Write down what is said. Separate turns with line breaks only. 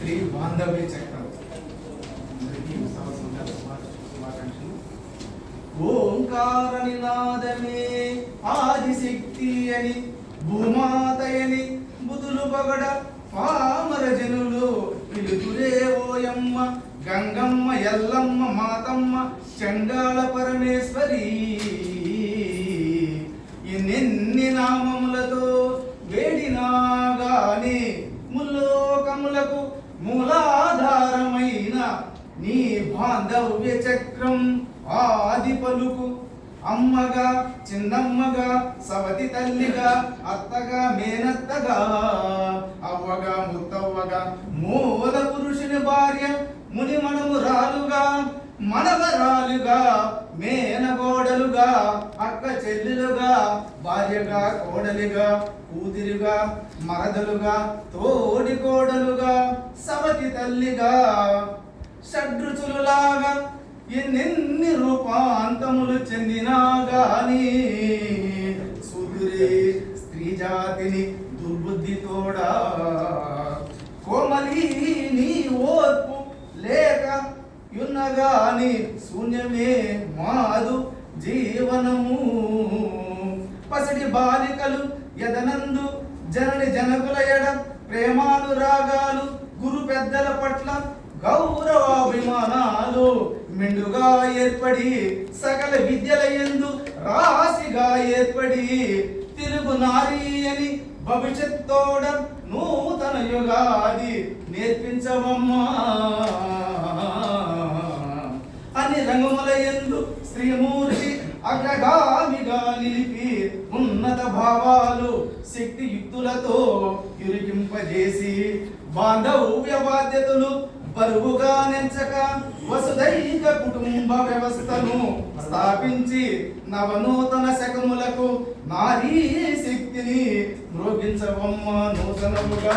బాంధవ్య చక్రం. అందరికీ శుభాకాంక్షలు. ఓంకార నినాదమే ఆదిశక్తి అని భూమాతయని బుధులు పగడ పామర జనులు పిలుతురే ఓయమ్మ గంగమ్మ ఎల్లమ్మ మాతమ్మ చండాల పరమేశ్వరి. నీ బాంధవ్య చక్రం ఆది పలుకు. అమ్మగా చిన్నమ్మగా సవతి తల్లిగా అత్తగా మేనత్తగా అవ్వగా ముత్తవ్వగా మూల పురుషుని భార్య ముని మనమురాలుగా మనవరాలుగా మేనగోడలుగా అక్క చెల్లెలుగా భార్యగా కోడలిగా కూతురుగా మరదలుగా తోడి కోడలుగా సవతి తల్లిగా ఎన్నెన్ని రూపాంతములు చెందినా గాని సుదురే స్త్రీ జాతిని దుర్బుద్ధి తోడా కోమలి నీ ఓర్పు లేక యున్నగాని శూన్యమే మాదు జీవనము. పసిడి బాలికలు ఎదనందు జనని జనకుల ఎడ ప్రేమానురాగాలు గురు పెద్దల పట్ల మెండుగా ఏర్పడి సకల విద్యల యందు రాశిగా ఏర్పడి తిరుగు నారి అని భవిష్యత్తోడ నూతన యుగాది నేర్పించవమ్మా. అని రంగముల ఎందు శ్రీమూర్తి అగ్రగామిగా నిలిపి ఉన్నత భావాలు శక్తి యుక్తులతో ఇరికింపజేసి బాంధవ్య బాధ్యతలు బరువుగా నెంచక వసుదైక కుటుంబ వ్యవస్థను స్థాపించి నవనూతన శకములకు నారీ శక్తిని మ్రోగించవమ్మ నూతనముగా